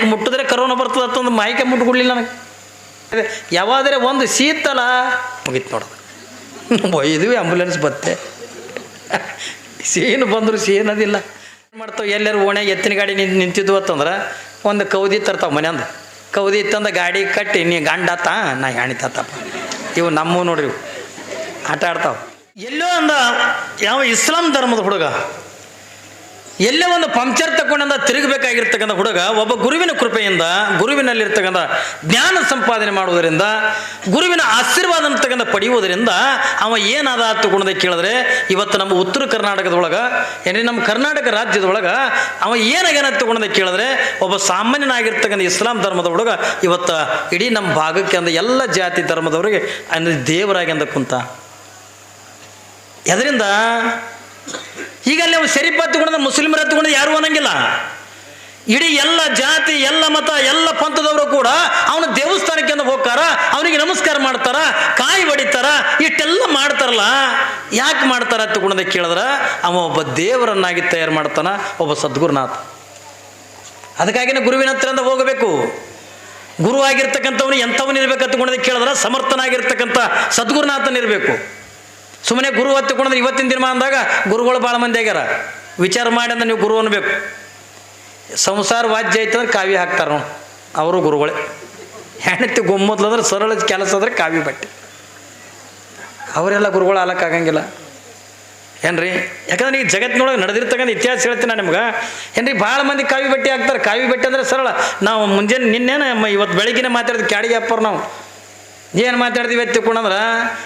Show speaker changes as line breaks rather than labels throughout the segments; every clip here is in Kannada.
ಮೈಕ್ ಮುಟ್ಟಿದ್ರೆ ಕರೋನಾ ಬರ್ತದೆ ಅಂತಂದು ಮೈಕೆ ಮುಟ್ಕೊಡ್ಲಿಲ್ಲ ನನಗೆ. ಯಾವಾದರೆ ಒಂದು ಶೀತಲ ಮುಗೀತು ನೋಡೋದು ಒಯ್ದ್ವಿ ಆಂಬುಲೆನ್ಸ್ ಬತ್ತೆ. ಸೀನು ಬಂದರು ಸೀನದಿಲ್ಲ ಏನು ಮಾಡ್ತಾವೆ? ಎಲ್ಲರೂ ಓಣೆ ಎತ್ತಿನ ಗಾಡಿ ನಿಂತು ನಿಂತಿದ್ವು ಅಂತಂದ್ರೆ ಒಂದು ಕೌದಿ ತರ್ತಾವೆ ಮನೆಯಂದು ಕೌದಿ ಇತ್ತಂದ ಗಾಡಿ ಕಟ್ಟಿ, ನೀ ಗಂಡ ತಾ ನಾ ಹೆಣಿ ತಾತಪ್ಪ. ಇವು ನಮ್ಮವು ನೋಡ್ರಿ ಆಟ ಆಡ್ತಾವೆ. ಎಲ್ಲೋ ಅಂದ, ಯಾವ ಇಸ್ಲಾಂ ಧರ್ಮದ ಹುಡುಗ. ಎಲ್ಲೇ ಒಂದು ಪಂಕ್ಚರ್ ತಗೊಂಡಂದ ತಿರುಗಬೇಕಾಗಿರ್ತಕ್ಕಂಥ ಹುಡುಗ ಒಬ್ಬ ಗುರುವಿನ ಕೃಪೆಯಿಂದ, ಗುರುವಿನಲ್ಲಿರ್ತಕ್ಕಂಥ ಜ್ಞಾನ ಸಂಪಾದನೆ ಮಾಡುವುದರಿಂದ, ಗುರುವಿನ ಆಶೀರ್ವಾದ ಅಂತಕ್ಕಂಥ ಪಡೆಯುವುದರಿಂದ ಅವ ಏನಾದ ತಗೊಂಡದ ಕೇಳಿದ್ರೆ, ಇವತ್ತು ನಮ್ಮ ಉತ್ತರ ಕರ್ನಾಟಕದೊಳಗೆ, ಏನೇ ನಮ್ಮ ಕರ್ನಾಟಕ ರಾಜ್ಯದೊಳಗೆ ಅವ ಏನಾಗ್ಯಾನ ತಗೊಂಡದ ಕೇಳಿದ್ರೆ, ಒಬ್ಬ ಸಾಮಾನ್ಯನಾಗಿರ್ತಕ್ಕಂಥ ಇಸ್ಲಾಂ ಧರ್ಮದ ಹುಡುಗ ಇವತ್ತು ಇಡೀ ನಮ್ಮ ಭಾಗಕ್ಕೆ ಅಂದ ಎಲ್ಲ ಜಾತಿ ಧರ್ಮದವರಿಗೆ ಅಂದರೆ ದೇವರಾಗಿ ಅಂದ ಕುಂತ. ಎದರಿಂದ ಈಗ ಅವ್ರು ಅವು ಶರೀಫ್ ಹತ್ತುಕೊಂಡ ಮುಸ್ಲಿಮರ ಹತ್ತುಕೊಂಡ ಯಾರು ಅನ್ನಂಗಿಲ್ಲ. ಇಡೀ ಎಲ್ಲ ಜಾತಿ, ಎಲ್ಲ ಮತ, ಎಲ್ಲ ಪಂಥದವರು ಕೂಡ ಅವನ ದೇವಸ್ಥಾನಕ್ಕೆ ಅಂತ ಹೋಗ್ತಾರ, ಅವನಿಗೆ ನಮಸ್ಕಾರ ಮಾಡ್ತಾರ, ಕಾಯಿ ಹೊಡಿತಾರ ಇಷ್ಟೆಲ್ಲ ಮಾಡ್ತಾರಲ್ಲ. ಯಾಕೆ ಮಾಡ್ತಾರ ಹತ್ತುಕೊಂಡ ಕೇಳಿದ್ರ, ಅವ ಒಬ್ಬ ದೇವರನ್ನಾಗಿ ತಯಾರು ಮಾಡ್ತಾನ, ಒಬ್ಬ ಸದ್ಗುರುನಾಥ. ಅದಕ್ಕಾಗಿನೇ ಗುರುವಿನ ಹತ್ರ ಅಂತ ಹೋಗಬೇಕು. ಗುರು ಆಗಿರ್ತಕ್ಕಂಥವನು ಎಂಥವನಿರ್ಬೇಕು ಅಂತಕೊಂಡೋದಕ್ಕೆ ಕೇಳಿದ್ರ ಸಮರ್ಥನಾಗಿರ್ತಕ್ಕಂಥ ಸದ್ಗುರುನಾಥನಿರಬೇಕು. ಸುಮ್ಮನೆ ಗುರು ಹತ್ತಿಕೊಂಡ್ರೆ ಇವತ್ತಿನ ದಿನ ಅಂದಾಗ ಗುರುಗಳು ಭಾಳ ಮಂದಿ ಆಗ್ಯಾರ. ವಿಚಾರ ಮಾಡಿ ಅಂದ್ರೆ ನೀವು ಗುರು ಅನ್ಬೇಕು. ಸಂಸಾರ ವಾಜ್ಯ ಐತೆ ಅಂದ್ರೆ ಕಾವ್ಯ ಹಾಕ್ತಾರೆ ನೋಡಿ. ಅವರು ಗುರುಗಳೇ. ಹೆಂಡತಿ ಗೊಮ್ಮದ್ಲಂದ್ರೆ ಸರಳ ಕೆಲಸ ಅಂದ್ರೆ ಕಾವಿ ಬಟ್ಟೆ. ಅವರೆಲ್ಲ ಗುರುಗಳು ಆಗಂಗಿಲ್ಲ. ಏನ್ರಿ? ಯಾಕಂದ್ರೆ ಈ ಜಗತ್ತಿನೊಳಗೆ ನಡೆದಿರ್ತಕ್ಕಂಥ ಇತಿಹಾಸ ಹೇಳ್ತೀನಿ ನಾನು ನಿಮ್ಗೆ. ಏನ್ರಿ? ಭಾಳ ಮಂದಿ ಕಾವಿ ಬಟ್ಟೆ ಹಾಕ್ತಾರೆ. ಕಾವಿ ಬಟ್ಟೆ ಅಂದ್ರೆ ಸರಳ. ನಾವು ಮುಂಜಾನೆ ನಿನ್ನೇನ ಇವತ್ತು ಬೆಳಗ್ಗಿನ ಮಾತಾಡಿದ ಕ್ಯಾಡಿಗೆ ಅಪ್ಪರು ನಾವು. ಏನು ಮಾತಾಡ್ತೀವಿ ಎತ್ತಿಕೊಂಡಂದ್ರೆ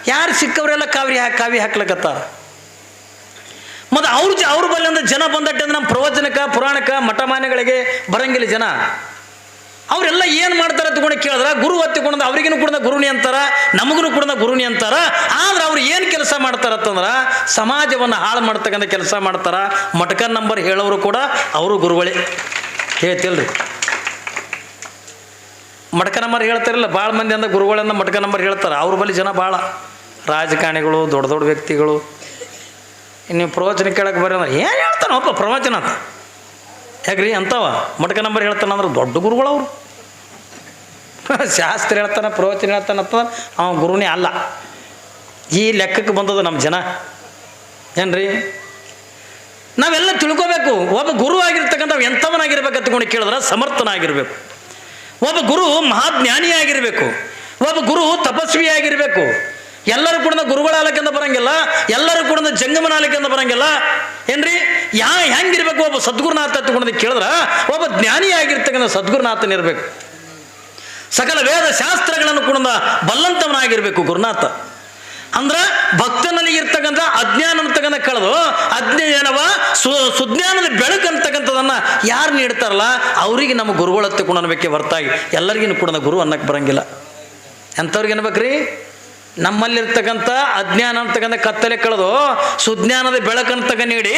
ಯಾರು ಸಿಕ್ಕವರೆಲ್ಲ ಕಾವಿ ಹಾಕಿ ಕಾವಿ ಹಾಕ್ಲಕತ್ತಾರ ಮತ್ತು ಅವ್ರ ಜ ಅವ್ರ ಬಲ್ಲಿ ಅಂದ್ರೆ ಜನ ಬಂದಟ್ಟೆ ಅಂದ್ರೆ ನಮ್ಮ ಪ್ರವಚನಕ್ಕೆ, ಪುರಾಣಕ್ಕೆ, ಮಠಮಾನ್ಯಗಳಿಗೆ ಬರಂಗಿಲ್ಲ ಜನ. ಅವರೆಲ್ಲ ಏನು ಮಾಡ್ತಾರೆ ತಗೊಂಡು ಕೇಳಿದ್ರೆ, ಗುರು ಹತ್ತಿಕೊಂಡ ಅವ್ರಿಗೂ ಕೂಡ ಗುರುನಿ ಅಂತಾರ ನಮಗೂ ಕೂಡ ಗುರುನಿ ಅಂತಾರ. ಆದ್ರೆ ಅವ್ರು ಏನು ಕೆಲಸ ಮಾಡ್ತಾರತ್ತಂದ್ರೆ ಸಮಾಜವನ್ನು ಹಾಳು ಮಾಡ್ತಕ್ಕಂಥ ಕೆಲಸ ಮಾಡ್ತಾರ. ಮಟಕನ್ ನಂಬರ್ ಹೇಳೋರು ಕೂಡ ಅವರು ಗುರುಗಳೇ. ಹೇಳ್ತಿಲ್ರಿ. ಮಟಕ ನಂಬರ್ ಹೇಳ್ತಾರಲ್ಲ ಭಾಳ ಮಂದಿ ಅಂದ ಗುರುಗಳಿಂದ ಮಟಕ ನಂಬರ್ ಹೇಳ್ತಾರೆ. ಅವ್ರ ಬಳಿ ಜನ ಭಾಳ ರಾಜಕಾರಣಿಗಳು, ದೊಡ್ಡ ದೊಡ್ಡ ವ್ಯಕ್ತಿಗಳು. ನೀವು ಪ್ರವಚನ ಕೇಳಕ್ಕೆ ಬರೋಣ ಏನು ಹೇಳ್ತಾನೆ ಒಬ್ಬ ಪ್ರವಚನ ಅಂತ? ಯಾಕ್ರಿ ಅಂತವ? ಮಟಕ ನಂಬರ್ ಹೇಳ್ತಾನಂದ್ರೆ ದೊಡ್ಡ ಗುರುಗಳು ಅವರು. ಶಾಸ್ತ್ರ ಹೇಳ್ತಾನೆ, ಪ್ರವಚನ ಹೇಳ್ತಾನೆ ಅಂತಂದ್ರೆ ಅವ ಗುರುನೇ ಅಲ್ಲ. ಈ ಲೆಕ್ಕಕ್ಕೆ ಬಂದದ ನಮ್ಮ ಜನ. ಏನ್ರಿ? ನಾವೆಲ್ಲ ತಿಳ್ಕೋಬೇಕು. ಒಬ್ಬ ಗುರು ಆಗಿರ್ತಕ್ಕಂಥ ಎಂಥವನಾಗಿರ್ಬೇಕು ಅಂತ ಕೇಳಿದ್ರೆ ಸಮರ್ಥನಾಗಿರ್ಬೇಕು. ಒಬ್ಬ ಗುರು ಮಹಾಜ್ಞಾನಿಯಾಗಿರಬೇಕು, ಒಬ್ಬ ಗುರು ತಪಸ್ವಿಯಾಗಿರಬೇಕು. ಎಲ್ಲರೂ ಕೂಡ ಗುರುಗಳ ಆಲಕ್ಕಿಂದ ಬರಂಗಿಲ್ಲ, ಎಲ್ಲರೂ ಕೂಡ ಜಂಗಮನ ಆಲಕ್ಕಿಂದ ಬರಂಗಿಲ್ಲ. ಏನ್ರಿ? ಯಾ ಹೆಂಗಿರ್ಬೇಕು ಒಬ್ಬ ಸದ್ಗುರುನಾಥ ತಗೊಂಡು ಕೇಳಿದ್ರ, ಒಬ್ಬ ಜ್ಞಾನಿಯಾಗಿರ್ತಕ್ಕಂಥ ಸದ್ಗುರುನಾಥನಿರ್ಬೇಕು ಸಕಲ ವೇದ ಶಾಸ್ತ್ರಗಳನ್ನು ಕೂಡ ಬಲ್ಲಂತವನಾಗಿರ್ಬೇಕು ಗುರುನಾಥ. ಅಂದ್ರ ಭಕ್ತನಲ್ಲಿ ಇರ್ತಕ್ಕಂಥ ಅಜ್ಞಾನ ಅಂತಕ್ಕಂಥ ಕಳೆದು ಅಜ್ಞಾನವ ಸು ಸುಜ್ಞಾನದ ಬೆಳಕು ಅಂತಕ್ಕಂಥದನ್ನ ಯಾರು ನೀಡ್ತಾರಲ್ಲ, ಅವರಿಗೆ ನಮ್ಮ ಗುರುಗಳ ತಗೊಂಡು ಅನ್ಬೇಕೆ ಹೊರತಾಗಿ ಎಲ್ಲರಿಗೂ ಕೂಡ ಗುರು ಅನ್ನಕ್ಕೆ ಬರಂಗಿಲ್ಲ. ಎಂಥವ್ರಿಗೆ ಅನ್ಬೇಕ್ರಿ? ನಮ್ಮಲ್ಲಿರ್ತಕ್ಕಂಥ ಅಜ್ಞಾನ ಅಂತಕ್ಕಂಥ ಕತ್ತಲೆ ಕಳೆದು ಸುಜ್ಞಾನದ ಬೆಳಕಂತಕ ನೀಡಿ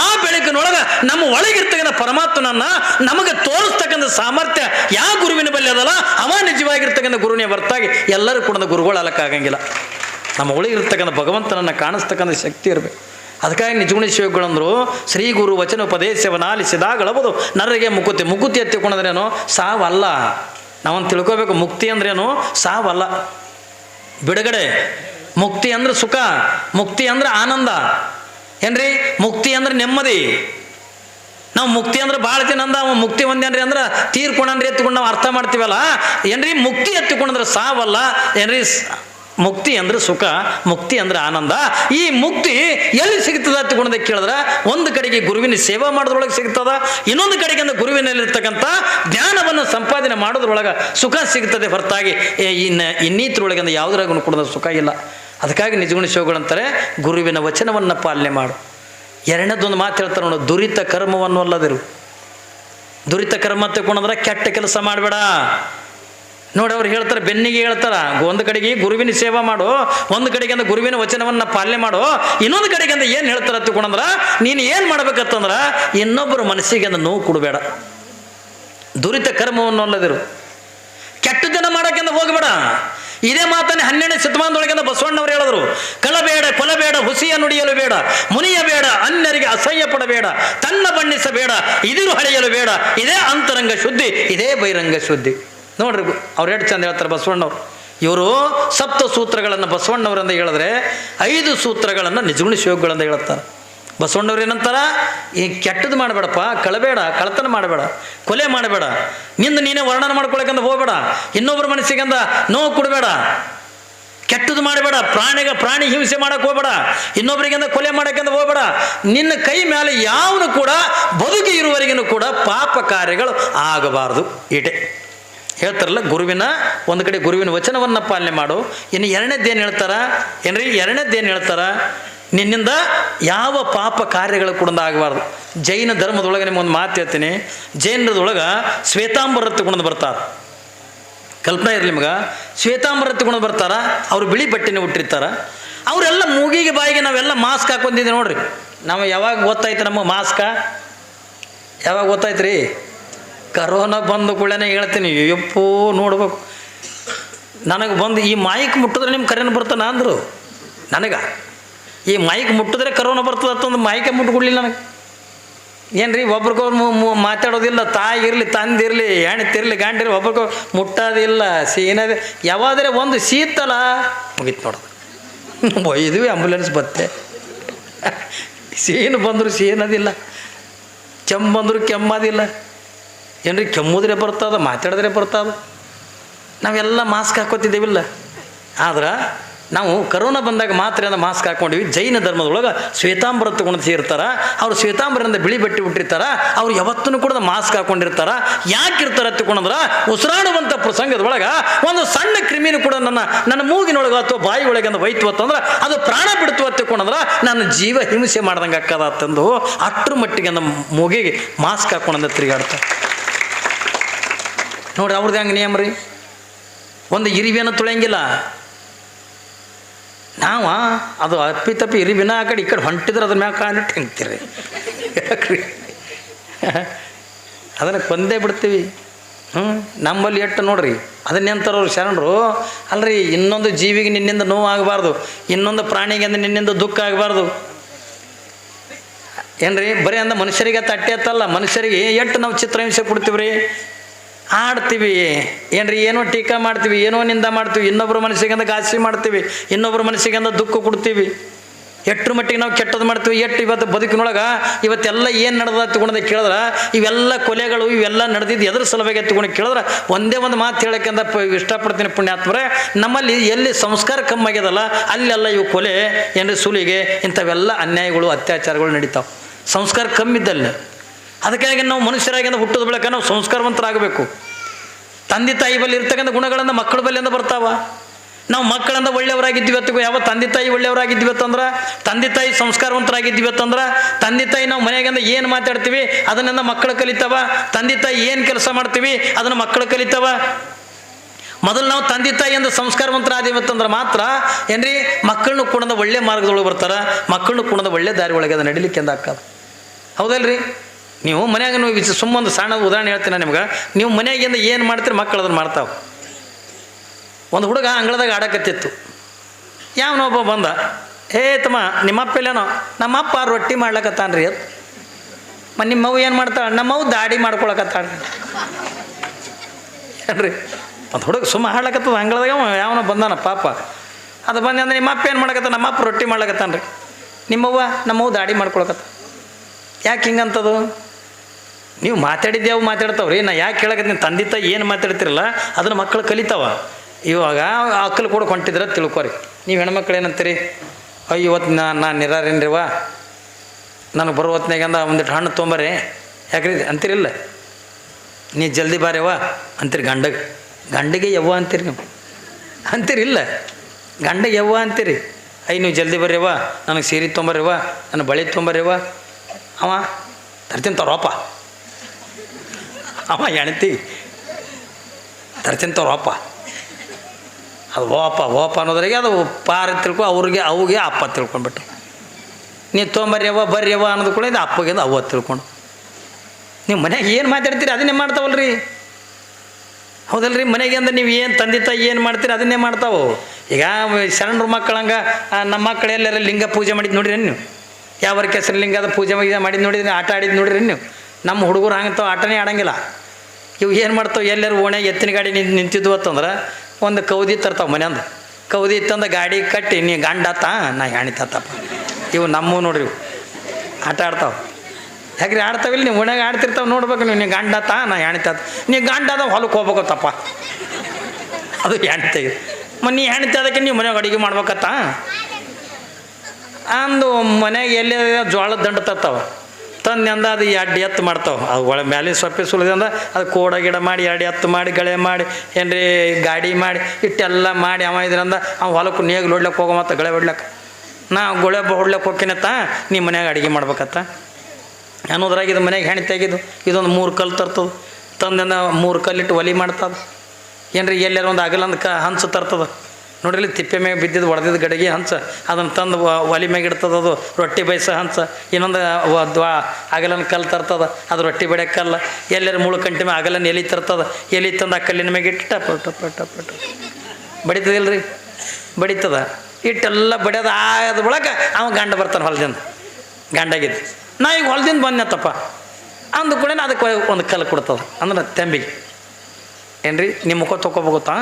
ಆ ಬೆಳಕಿನೊಳಗೆ ನಮ್ಮ ಒಳಗಿರ್ತಕ್ಕಂಥ ಪರಮಾತ್ಮನನ್ನ ನಮಗೆ ತೋರಿಸ್ತಕ್ಕಂಥ ಸಾಮರ್ಥ್ಯ ಯಾವ ಗುರುವಿನ ಬಲ್ಲಿ ಅದಲ್ಲ, ಅವ ನಿಜವಾಗಿರ್ತಕ್ಕಂಥ ಗುರುವಿನ ಹೊರತಾಗಿ ಎಲ್ಲರೂ ಕೂಡ ಗುರುಗಳು ಆಗಂಗಿಲ್ಲ ನಮ್ಮ ಒಳಗಿರ್ತಕ್ಕಂಥ ಭಗವಂತನನ್ನು ಕಾಣಿಸ್ತಕ್ಕಂಥ ಶಕ್ತಿ ಇರಬೇಕು. ಅದಕ್ಕಾಗಿ ನಿಜಗುಣಿ ಶಿವಗಳಂದ್ರು ಶ್ರೀ ಗುರು ವಚನ ಉಪದೇಶವನ್ನು ಆಲಿಸಿದಾಗಳಬಹುದು ನರರಿಗೆ ಮುಕುತಿ ಮುಕುತಿ ಎತ್ತಿಕೊಂಡ್ರೇನು ಸಾವಲ್ಲ. ನಾವೊಂದು ತಿಳ್ಕೋಬೇಕು, ಮುಕ್ತಿ ಅಂದ್ರೇನು? ಸಾವಲ್ಲ. ಬಿಡುಗಡೆ. ಮುಕ್ತಿ ಅಂದ್ರೆ ಸುಖ, ಮುಕ್ತಿ ಅಂದ್ರೆ ಆನಂದ. ಏನ್ರಿ? ಮುಕ್ತಿ ಅಂದ್ರೆ ನೆಮ್ಮದಿ. ನಾವು ಮುಕ್ತಿ ಅಂದ್ರೆ ಭಾಳ ಜನ ಅಂದ ಮುಕ್ತಿ ಒಂದೇನ್ರಿ ಅಂದ್ರೆ ತೀರ್ಕೊಂಡ್ರಿ ಎತ್ತಿಕೊಂಡು ನಾವು ಅರ್ಥ ಮಾಡ್ತೀವಲ್ಲ? ಏನ್ರಿ? ಮುಕ್ತಿ ಎತ್ತಿಕೊಂಡ್ರೆ ಸಾವಲ್ಲ. ಏನ್ರಿ? ಮುಕ್ತಿ ಅಂದ್ರೆ ಸುಖ, ಮುಕ್ತಿ ಅಂದ್ರೆ ಆನಂದ. ಈ ಮುಕ್ತಿ ಎಲ್ಲಿ ಸಿಗ್ತದ ಗುಣದ ಕೇಳಿದ್ರೆ, ಒಂದು ಕಡೆಗೆ ಗುರುವಿನ ಸೇವಾ ಮಾಡೋದ್ರೊಳಗೆ ಸಿಗ್ತದ, ಇನ್ನೊಂದು ಕಡೆಗೆ ಅಂದ್ರೆ ಗುರುವಿನಲ್ಲಿರ್ತಕ್ಕಂಥ ಜ್ಞಾನವನ್ನು ಸಂಪಾದನೆ ಮಾಡೋದ್ರೊಳಗೆ ಸುಖ ಸಿಗ್ತದೆ ಹೊರತಾಗಿ. ಇನ್ನ ಇನ್ನು, ಇನ್ನೀತ್ರೊಳಗೆ ಅಂದ್ರೆ ಗುಣ ಕೂಡ ಸುಖ ಇಲ್ಲ. ಅದಕ್ಕಾಗಿ ನಿಜಗುಣ ಶಿವಗಳಂತಾರೆ ಗುರುವಿನ ವಚನವನ್ನು ಪಾಲನೆ ಮಾಡು. ಎರಡನೇದೊಂದು ಮಾತು ಹೇಳ್ತಾರೆ ನೋಡು, ದುರಿತ ಕರ್ಮವನ್ನು ಅಲ್ಲದಿರು. ದುರಿತ ಕರ್ಮ ತಗೊಂಡ್ರೆ ಕೆಟ್ಟ ಕೆಲಸ ಮಾಡಬೇಡ. ನೋಡಿ ಅವ್ರು ಹೇಳ್ತಾರೆ, ಬೆನ್ನಿಗೆ ಹೇಳ್ತಾರ, ಒಂದು ಕಡೆಗೆ ಗುರುವಿನ ಸೇವಾ ಮಾಡು, ಒಂದು ಕಡೆಗೆ ಅಂದ್ರೆ ಗುರುವಿನ ವಚನವನ್ನ ಪಾಲನೆ ಮಾಡು, ಇನ್ನೊಂದು ಕಡೆಗೆ ಅಂದ್ರೆ ಏನು ಹೇಳ್ತಾರ ತಿಳ್ಕೊಂಡ್ರ ನೀನು ಏನು ಮಾಡ್ಬೇಕತ್ತಂದ್ರ ಇನ್ನೊಬ್ಬರ ಮನಸ್ಸಿಗೆ ಅಂದ್ರೆ ನೋವು ಕೊಡಬೇಡ. ದುರಿತ ಕರ್ಮವನ್ನು ಅಲ್ಲದಿರು ಕೆಟ್ಟದನ್ನ ಮಾಡೋಕ್ಕೆಂದ ಹೋಗಬೇಡ. ಇದೇ ಮಾತನ್ನೇ ಹನ್ನೆರಡನೇ ಶತಮಾನದೊಳಗಿಂದ ಬಸವಣ್ಣವರು ಹೇಳಿದ್ರು ಕಳಬೇಡ ಕೊಲಬೇಡ, ಹುಸಿಯ ನುಡಿಯಲು ಬೇಡ ಮುನಿಯಬೇಡ ಅನ್ಯರಿಗೆ ಅಸಹ್ಯ ಪಡಬೇಡ, ತನ್ನ ಬಣ್ಣಿಸಬೇಡ, ಇದಿರು ಹಳೆಯಲು ಬೇಡ, ಇದೇ ಅಂತರಂಗ ಶುದ್ಧಿ, ಇದೇ ಬಹಿರಂಗ ಶುದ್ಧಿ. ನೋಡ್ರಿ, ಅವ್ರು ಎಷ್ಟು ಚಂದ ಹೇಳ್ತಾರೆ ಬಸವಣ್ಣವ್ರು. ಇವರು ಸಪ್ತ ಸೂತ್ರಗಳನ್ನು ಬಸವಣ್ಣವರಿಂದ ಹೇಳಿದ್ರೆ ಐದು ಸೂತ್ರಗಳನ್ನು ನಿಜಗುಣ ಶಿವಗಳಿಂದ ಹೇಳ್ತಾರೆ ಬಸವಣ್ಣವ್ರು ಏನಂತಾರ? ಈ ಕೆಟ್ಟದ್ದು ಮಾಡಬೇಡಪ್ಪ, ಕಳಬೇಡ ಕಳತನ ಮಾಡಬೇಡ, ಕೊಲೆ ಮಾಡಬೇಡ, ನಿಂದು ನೀನೇ ವರ್ಣನ ಮಾಡ್ಕೊಳಕಂದ ಹೋಗಬೇಡ ಇನ್ನೊಬ್ಬರ ಮನಸ್ಸಿಗಂದ ನೋವು ಕೊಡಬೇಡ ಕೆಟ್ಟದ್ದು ಮಾಡಬೇಡ, ಪ್ರಾಣಿಗೆ ಪ್ರಾಣಿ ಹಿಂಸೆ ಮಾಡಕ್ಕೆ ಹೋಗಬೇಡ ಇನ್ನೊಬ್ಬರಿಗಿಂದ ಕೊಲೆ ಮಾಡಕ್ಕಿಂದ ಹೋಗಬೇಡ, ನಿನ್ನ ಕೈ ಮೇಲೆ ಯಾವನು ಕೂಡ ಬದುಕಿ ಇರುವವರಿಗೂ ಕೂಡ ಪಾಪ ಕಾರ್ಯಗಳು ಆಗಬಾರದು. ಇಟೆ ಹೇಳ್ತಾರಲ್ಲ, ಗುರುವಿನ ಒಂದು ಕಡೆ ಗುರುವಿನ ವಚನವನ್ನು ಪಾಲನೆ ಮಾಡು. ಇನ್ನು ಎರಡನೇದ್ದು ಏನು ಹೇಳ್ತಾರ? ಏನ್ರಿ? ಏನು ಹೇಳ್ತಾರ? ನಿನ್ನಿಂದ ಯಾವ ಪಾಪ ಕಾರ್ಯಗಳು ಕೂಡ ಆಗಬಾರ್ದು. ಜೈನ ಧರ್ಮದೊಳಗೆ ನಿಮಗೊಂದು ಮಾತು ಹೇಳ್ತೀನಿ. ಜೈನದೊಳಗೆ ಶ್ವೇತಾಂಬರ ತಗೊಂಡು ಬರ್ತಾರೆ. ಕಲ್ಪನೆ ಇರಲಿ ನಿಮ್ಗೆ. ಶ್ವೇತಾಂಬರ ತಗೊಂಡು ಬರ್ತಾರ. ಅವ್ರು ಬಿಳಿ ಬಟ್ಟೆನ ಹುಟ್ಟಿರ್ತಾರ ಅವರೆಲ್ಲ ಮೂಗಿಗೆ ಬಾಯಿಗೆ ನಾವೆಲ್ಲ ಮಾಸ್ಕ್ ಹಾಕೊಂಡಿದ್ದೀವಿ ನೋಡ್ರಿ. ನಾವು ಯಾವಾಗ ಗೊತ್ತಾಯ್ತು ನಮ್ಮ ಮಾಸ್ಕ? ಯಾವಾಗ ಗೊತ್ತಾಯ್ತು ರೀ ಕರೋನಾ ಬಂದ ಕೂಡಲೇ ಹೇಳ್ತೀನಿ, ಯಪ್ಪೋ ನೋಡ್ಬೇಕು. ನನಗೆ ಬಂದು ಈ ಮಾಯಕ್ ಮುಟ್ಟಿದ್ರೆ ನಿಮ್ಮ ಕರೆನ ಬರ್ತಾನ ಅಂದರು. ನನಗೆ. ಈ ಮೈಕ್ ಮುಟ್ಟಿದ್ರೆ ಕರೋನಾ ಬರ್ತದೆ ಅಂತಂದು ಮೈಕೆ ಮುಟ್ಕೊಡ್ಲಿಲ್ಲ ನನಗೆ. ಏನ್ರಿ, ಒಬ್ರಿಗೊಬ್ರು ಮಾತಾಡೋದಿಲ್ಲ, ತಾಯಿ ಇರಲಿ ತಂದಿರಲಿ ಹೆಣ್ತಿರ್ಲಿ ಗಂಡಿರಲಿ ಒಬ್ರಿಗೊ ಮುಟ್ಟೋದಿಲ್ಲ, ಸೀನದ. ಯಾವಾದರೆ ಒಂದು ಸೀತಲ ಮುಗೀತು ನೋಡೋದು ಒಯ್ದ್ವಿ ಆಂಬುಲೆನ್ಸ್ ಬತ್ತೆ. ಸೀನು ಬಂದರೂ ಸೀನದಿಲ್ಲ ಕೆಮ್ಮು ಬಂದರೂ ಕೆಮ್ಮೋದಿಲ್ಲ. ಏನ್ರಿ, ಕೆಮ್ಮುದ್ರೆ ಬರ್ತದ, ಮಾತಾಡಿದ್ರೆ ಬರ್ತದ? ನಾವೆಲ್ಲ ಮಾಸ್ಕ್ ಹಾಕೋತಿದ್ದೇವಿಲ್ಲ. ಆದ್ರೆ ನಾವು ಕರೋನಾ ಬಂದಾಗ ಮಾತ್ರ ಅಂದ್ರೆ ಮಾಸ್ಕ್ ಹಾಕೊಂಡಿವಿ. ಜೈನ ಧರ್ಮದೊಳಗೆ ಶ್ವೇತಾಂಬರ ತಗೊಂಡು ಸೇರ್ತಾರ. ಅವ್ರು ಶ್ವೇತಾಂಬರದಿಂದ ಬಿಳಿ ಬಟ್ಟೆ ಬಿಟ್ಟಿರ್ತಾರ ಅವ್ರು ಯಾವತ್ತೂ ಕೂಡ ಮಾಸ್ಕ್ ಹಾಕೊಂಡಿರ್ತಾರ. ಯಾಕೆ ಇರ್ತಾರ ತಗೊಂಡ್ರ ಉಸಿರಾಡುವಂಥ ಪ್ರಸಂಗದೊಳಗೆ ಒಂದು ಸಣ್ಣ ಕ್ರಿಮಿನೂ ಕೂಡ ನನ್ನ ನನ್ನ ಮೂಗಿನೊಳಗೆ ಅಥವಾ ಬಾಯಿ ಒಳಗೆ ಅಂತ ಹೋಯ್ತು ಅಂತಂದ್ರೆ, ಅದು ಪ್ರಾಣ ಬಿಡ್ತು ತಿಳ್ಕೊಂಡ್ರ ನನ್ನ ಜೀವ ಹಿಂಸೆ ಮಾಡ್ದಂಗೆ ಅಕ್ಕದ ಅಂತಂದು ಅಷ್ಟರ ಮಟ್ಟಿಗೆ ನಮ್ಮ ಮೂಗಿಗೆ ಮಾಸ್ಕ್ ಹಾಕೊಂಡಂದ್ರೆ ತಿರುಗಾಡ್ತಾರೆ. ನೋಡ್ರಿ ಅವ್ರದ್ದು ಹೆಂಗೆ ನಿಯಮ ರೀ? ಒಂದು ಇರಿವಿಯನ್ನು ತುಳಿಯಂಗಿಲ್ಲ. ನಾವ ಅದು ಅಪ್ಪಿ ತಪ್ಪಿ ಇರಿವಿನ ಆ ಕಡೆ ಈ ಕಡೆ ಹೊಂಟಿದ್ರೆ ಅದ್ರ ಮ್ಯಾಗ ಕಾಲಿಟ್ಟು ಹೆಂಗ್ತೀರಿ? ಯಾಕ್ರಿ? ಅದನ್ನು ಕೊಂದೇ ಬಿಡ್ತೀವಿ. ಹ್ಞೂ ನಮ್ಮಲ್ಲಿ ಎಟ್ಟು ನೋಡ್ರಿ ಅದನ್ನೆಂತಾರವ್ರು ಶರಣರು, ಅಲ್ರಿ, ಇನ್ನೊಂದು ಜೀವಿಗೆ ನಿನ್ನಿಂದ ನೋವು ಆಗಬಾರ್ದು, ಇನ್ನೊಂದು ಪ್ರಾಣಿಗೆ ಅಂದ್ರೆ ನಿನ್ನಿಂದ ದುಃಖ ಆಗಬಾರ್ದು. ಏನ್ರಿ, ಬರೀ ಅಂದ ಮನುಷ್ಯರಿಗೆ ತಟ್ಟೆ ಅತ್ತಲ್ಲ ಮನುಷ್ಯರಿಗೆ ಎಷ್ಟು ನಾವು ಚಿತ್ರಹಿಂಸೆ ಕೊಡ್ತೀವಿ ರೀ ಆಡ್ತೀವಿ ಏನ್ರಿ, ಏನೋ ಟೀಕಾ ಮಾಡ್ತೀವಿ, ಏನೋ ನಿಂದ ಮಾಡ್ತೀವಿ ಇನ್ನೊಬ್ಬರ ಮನಸ್ಸಿಗೆಂದ ಗಾಸಿ ಮಾಡ್ತೀವಿ ಇನ್ನೊಬ್ಬರ ಮನಸ್ಸಿಗೆಂದ ದುಃಖ ಕೊಡ್ತೀವಿ. ಎಷ್ಟರ ಮಟ್ಟಿಗೆ ನಾವು ಕೆಟ್ಟದ್ದು ಮಾಡ್ತೀವಿ ಎಷ್ಟು ಇವತ್ತು ಬದುಕಿನೊಳಗೆ ಇವತ್ತೆಲ್ಲ ಏನು ನಡೆದ ತಗೊಂಡು ಕೇಳಿದ್ರೆ, ಇವೆಲ್ಲ ಕೊಲೆಗಳು, ಇವೆಲ್ಲ ನಡೆದಿದ್ದು ಎದ್ರ ಸಲುವಾಗಿ ತಗೊಂಡು ಕೇಳಿದ್ರೆ, ಒಂದೇ ಒಂದು ಮಾತು ಹೇಳೋಕ್ಕಿಂತ ಪ ಇಷ್ಟಪಡ್ತೀನಿ ಪುಣ್ಯಾತ್ಮರೇ. ನಮ್ಮಲ್ಲಿ ಎಲ್ಲಿ ಸಂಸ್ಕಾರ ಕಮ್ಮಿ ಆಗ್ಯದಲ್ಲ ಅಲ್ಲೆಲ್ಲ ಇವು ಕೊಲೆ, ಏನ್ರಿ, ಸುಲಿಗೆ ಇಂಥವೆಲ್ಲ ಅನ್ಯಾಯಗಳು, ಅತ್ಯಾಚಾರಗಳು ನಡೀತಾವೆ. ಸಂಸ್ಕಾರ ಕಮ್ಮಿ ಇದ್ದಲ್ಲಿ ಅದಕ್ಕಾಗಿ ನಾವು ಮನುಷ್ಯರಾಗಿಂದ ಹುಟ್ಟಿದ ಬಳಿಕ ನಾವು ಸಂಸ್ಕಾರವಂತರಾಗಬೇಕು. ತಂದೆ ತಾಯಿ ಬಳಿ ಇರ್ತಕ್ಕಂಥ ಗುಣಗಳನ್ನು ಮಕ್ಕಳ ಬಳಿಯಿಂದ ಬರ್ತಾವ. ನಾವು ಮಕ್ಕಳಿಂದ ಒಳ್ಳೆಯವರಾಗಿದ್ದೀವಿ ಹೊತ್ತಿಗೂ. ಯಾವ ತಂದೆ ತಾಯಿ ಒಳ್ಳೆಯವರಾಗಿದ್ದೀವಿ ಅಂತಂದ್ರೆ, ತಂದೆ ತಾಯಿ ಸಂಸ್ಕಾರವಂತರಾಗಿದ್ದೀವಿ ಅಂತಂದ್ರೆ, ತಂದೆ ತಾಯಿ ನಾವು ಮನೆಯಾಗಿಂದ ಏನು ಮಾತಾಡ್ತೀವಿ? ಅದನ್ನೆಲ್ಲ ಮಕ್ಕಳು ಕಲಿತಾವ. ತಂದೆ ತಾಯಿ ಏನು ಕೆಲಸ ಮಾಡ್ತೀವಿ? ಅದನ್ನು ಮಕ್ಕಳು ಕಲಿತಾವ. ಮೊದಲು ನಾವು ತಂದೆ ತಾಯಿಯಿಂದ ಸಂಸ್ಕಾರವಂತರ ಅಂತಂದ್ರೆ ಮಾತ್ರ ಏನ್ರಿ? ಮಕ್ಕಳನ್ನು ಕೂಡ ಒಳ್ಳೆ ಮಾರ್ಗದೊಳಗೆ ಬರ್ತಾರ. ಮಕ್ಕಳನ್ನು ಕೂಡ ಒಳ್ಳೆ ದಾರಿ ಒಳಗೆ ಅದು ನಡಿಲಿಕ್ಕೆ ಹೌದಲ್ರಿ? ನೀವು ಮನ್ಯಾಗ ನೀವು ಸುಮ್ಮೊಂದು ಸಣ್ಣ ಉದಾಹರಣೆ ಹೇಳ್ತೀನಿ ನಿಮ್ಗೆ. ನೀವು ಮನೆಯಾಗಿಂದ ಏನು ಮಾಡ್ತೀರಿ ಮಕ್ಕಳು ಅದನ್ನು ಮಾಡ್ತಾವೆ. ಒಂದು ಹುಡುಗ ಅಂಗಳದಾಗ ಆಡಕತ್ತಿತ್ತು. ಯಾವನೊಬ್ಬ ಬಂದ. ಏ ತಮ್ಮ, ನಿಮ್ಮಪ್ಪ ಇಲ್ಲೇನೋ? ನಮ್ಮಪ್ಪ ರೊಟ್ಟಿ ಮಾಡ್ಲಕತ್ತಾನ್ರಿ. ಅದು ಮ ನಿಮ್ಮವ್ವ ಏನು ಮಾಡ್ತಾಳೆ? ನಮ್ಮವ್ವ ದಾಡಿ ಮಾಡ್ಕೊಳಕತ್ತಾಳೆ ಏನ್ರಿ? ಒಂದು ಹುಡುಗ ಸುಮ್ಮ ಹಾಡ್ಲಕತ್ತದ ಅಂಗಳದಾಗ ಯಾವನೋ ಬಂದಾನ ಪಾಪ. ಅದು ಬಂದ ಅಂದ್ರೆ ನಿಮ್ಮಪ್ಪ ಏನು ಮಾಡಕತ್ತ ನಮ್ಮಪ್ಪ ರೊಟ್ಟಿ ಮಾಡ್ಲಕತ್ತಾನ್ರಿ. ನಿಮ್ಮವ್ವ ನಮ್ಮವು ದಾಡಿ ಮಾಡ್ಕೊಳಕತ್ತ ಯಾಕೆ ಹಿಂಗಂತದು? ನೀವು ಮಾತಾಡಿದ್ದೇವು ಮಾತಾಡ್ತಾವ್ರಿ. ನಾ ಯಾಕೆ ಕೇಳಕತ್ತೀನಿ ತಂದೆ ತಾಯಿ ಏನು ಮಾತಾಡ್ತಿರಲ್ಲ, ಅದನ್ನು ಮಕ್ಕಳು ಕಲಿತಾವ. ಇವಾಗ ಅಕ್ಕಲು ಕೂಡ ಹೊಂಟಿದ್ರೆ ತಿಳ್ಕೊರಿ. ನೀವು ಹೆಣ್ಮಕ್ಳು ಏನಂತೀರಿ? ಅಯ್ಯೋ ಇವತ್ತು ನಾ ನಾ ನಿರಾರೇನ್ರಿವ ನನಗೆ ಬರೋ ಹೊತ್ನಾಗ ಅಂದ ಒಂದಿಟ್ಟು ಹಣ್ಣು ತೊಂಬರ್ರಿ. ಯಾಕ್ರಿ ಅಂತೀರಿಲ್ಲ? ನೀ ಜಲ್ದಿ ಬಾರ್ಯವ ಅಂತೀರಿ ಗಂಡಗೆ. ಗಂಡಿಗೆ ಯವ್ವ ಅಂತೀರಿ ನೀವು. ಅಂತೀರಿಲ್ಲ. ಗಂಡಗೆ ಯವ್ವ ಅಂತೀರಿ. ಅಯ್ಯ, ನೀವು ಜಲ್ದಿ ಬರ್ರಿವ ನನಗೆ ಸೀರೆ ತೊಂಬರ್ರಿವ ನನ್ನ ಬಳಿ ತೊಂಬರ್ರಿವ ಅವ, ತರ್ತೀನಿ ತರೋಪ ಅವ ಹೆಣ್ತಿ ತರ್ತೀನಿ ಅಪ್ಪ. ಅದು ಓಪ ಓಪ ಅನ್ನೋದ್ರಿಗೆ ಅದು ಪಾರ ತಿಳ್ಕೊ, ಅವ್ರಿಗೆ, ಅವಗೆ ಅಪ್ಪ ತಿಳ್ಕೊಂಡ್ಬಿಟ್ಟು ನೀವು ತೊಂಬರ್ಯವ ಬರ್ಯವ ಅನ್ನೋದು ಕೂಡ ಇದು ಅಪ್ಪಗೆ ಅವ್ವ ತಿಳ್ಕೊಂಡು. ನೀವು ಮನೆಗೆ ಏನು ಮಾತಾಡ್ತೀರಿ ಅದನ್ನೇ ಮಾಡ್ತಾವಲ್ರಿ. ಹೌದಲ್ರಿ ಮನೆಗೆ ಅಂದ್ರೆ ನೀವು ಏನು ತಂದೆ ತಾಯಿ ಏನು ಮಾಡ್ತೀರಿ ಅದನ್ನೇ ಮಾಡ್ತಾವೆ. ಈಗ ಶರಣರ ಮಕ್ಕಳಂಗ ನಮ್ಮ ಮಕ್ಕಳು ಲಿಂಗ ಪೂಜೆ ಮಾಡಿದ್ದು ನೋಡಿರಿ ನೀವು? ಯಾವ ಕೆಸರು ಲಿಂಗದ ಪೂಜೆ ಮಾಡಿದ್ದು ನೋಡಿದ್ರಿ, ಆಟ ಆಡಿದ್ದು ನೋಡಿರಿ ನೀವು? ನಮ್ಮ ಹುಡುಗರು ಹಂಗಂತಾವ ಆಟನೇ ಆಡಂಗಿಲ್ಲ. ಇವು ಏನು ಮಾಡ್ತಾವೆ? ಎಲ್ಲರೂ ಓಣೆ ಎತ್ತಿನ ಗಾಡಿ ನಿಂತು ನಿಂತಿದ್ವು ಅಂತಂದ್ರೆ ಒಂದು ಕೌದಿ ತರ್ತಾವೆ ಮನೆಯಂದು. ಕೌದಿ ತಂದ ಗಾಡಿ ಕಟ್ಟಿ, ನೀ ಗಂಡಾತ ನಾ ಹೆಣಿತತ್ತಪ್ಪ ಇವು ನಮ್ಮವು ನೋಡ್ರಿ ಇವು. ಆಟ ಆಡ್ತಾವೆ. ಯಾಕ್ರಿ ಆಡ್ತಾವಿಲ್ಲ ನೀವು? ಓಣ್ಯಾಗ ಆಡ್ತಿರ್ತಾವೆ ನೋಡ್ಬೇಕು ನೀವು. ನೀ ಗಂಡಾತ ನಾ ಹೆಣಿತಾತ ನೀ ಗಂಡಾದ ಹೊಲಕ್ಕೆ ಹೋಗ್ಬೇಕತ್ತಪ್ಪ. ಅದು ಹೆಣ್ತೆಗೆ ಮ ನೀ ಹೆಣ್ತಿ ಅದಕ್ಕೆ ನೀವು ಮನೆಯಾಗ ಅಡುಗೆ ಮಾಡ್ಬೇಕತ್ತ? ಅಂದು ಮನೆಗೆ ಎಲ್ಲಿ ಜೋಳದ ದಂಡ ತರ್ತಾವ. ತಂದು ಅದು ಎರಡು ಎತ್ತು ಮಾಡ್ತಾವೆ. ಅದು ಒಳ ಮ್ಯಾಲೆ ಸೊಪ್ಪೆ ಸುಲಿದಿಂದ ಅದು ಕೋಡ ಗಿಡ ಮಾಡಿ ಎರಡು ಎತ್ತು ಮಾಡಿ, ಗಳೆ ಮಾಡಿ, ಏನ್ರಿ ಗಾಡಿ ಮಾಡಿ, ಇಟ್ಟೆಲ್ಲ ಮಾಡಿ ಅವ ಇದ್ರಂದ ಅವ ಹೊಲಕ್ಕೆ ನೇಗ್ಲು ಹೊಡ್ಲಕ್ಕೆ ಹೋಗೋ ಮತ್ತು ಗಳೆ ಹೊಡ್ಲಕ್ಕೆ ನಾ ಗೊಳೆ ಹೊಡ್ಲಕ್ಕೆ ಹೋಗ್ತೀನತ್ತ ನಿಮ್ಮ ಮನ್ಯಾಗ ಅಡುಗೆ ಮಾಡ್ಬೇಕತ್ತ. ಅನ್ನೋದ್ರಾಗ ಇದು ಮನೆಗೆ ಹೆಣಿ ತೆಗೆದು. ಇದೊಂದು ಮೂರು ಕಲ್ಲು ತರ್ತದೆ. ತಂದೆಂದ ಮೂರು ಕಲ್ಲಿಟ್ಟು ಒಲಿ ಮಾಡ್ತದ. ಏನ್ರಿ ಎಲ್ಲಾರ ಒಂದು ಅಗಲಂದ ಕ ಹಂಚು ತರ್ತದ. ನೋಡ್ರಿ ತಿಪ್ಪೆ ಮ್ಯಾಗ ಬಿದ್ದಿದ್ದು ಒಡೆದಿದ್ದ ಗಡಿಗೆ ಹಂಚ, ಅದನ್ನು ತಂದು ಒಲಿ ಮ್ಯಾಗ ಇಡ್ತದ ಅದು, ರೊಟ್ಟಿ ಬಯಸ ಹಂಚ. ಇನ್ನೊಂದು ದ್ವಾ, ಅಗಲನ ಕಲ್ಲು ತರ್ತದ, ಅದು ರೊಟ್ಟಿ ಬಡಿಯೋ ಕಲ್ಲ. ಎಲ್ಲರ ಮುಳು ಕಂಟಿ ಮ್ಯಾಗ ಅಗಲನ ಎಲಿ ತರ್ತದ, ಎಲಿ ತಂದು ಆ ಕಲ್ಲಿನ ಮ್ಯಾಗ ಇಟ್ಟು ಟಪ್, ಟಪ ಟಪ ಬಡಿತದಿಲ್ರಿ? ಬಡಿತದ. ಇಟ್ಟೆಲ್ಲ ಬಡಿಯೋದು ಆದ ಒಳಗೆ ಅವ ಗಂಡ ಬರ್ತಾನೆ ಹೊಲದಿಂದ. ಗಂಡಾಗಿದ್ದು. ನಾ ಈಗ ಹೊಲದಿಂದ ಬಂದ್ನತ್ತಪ್ಪ ಅಂದ ಕೂಡ ಅದಕ್ಕೆ ಒಂದು ಕಲ್ಲು ಕೊಡ್ತದ, ಅಂದ್ರೆ ತೆಂಬಿಗೆ. ಏನ್ರಿ ನಿಮ್ಮ ಮುಖ ತೊಗೊಬೋಗುತ್ತಾ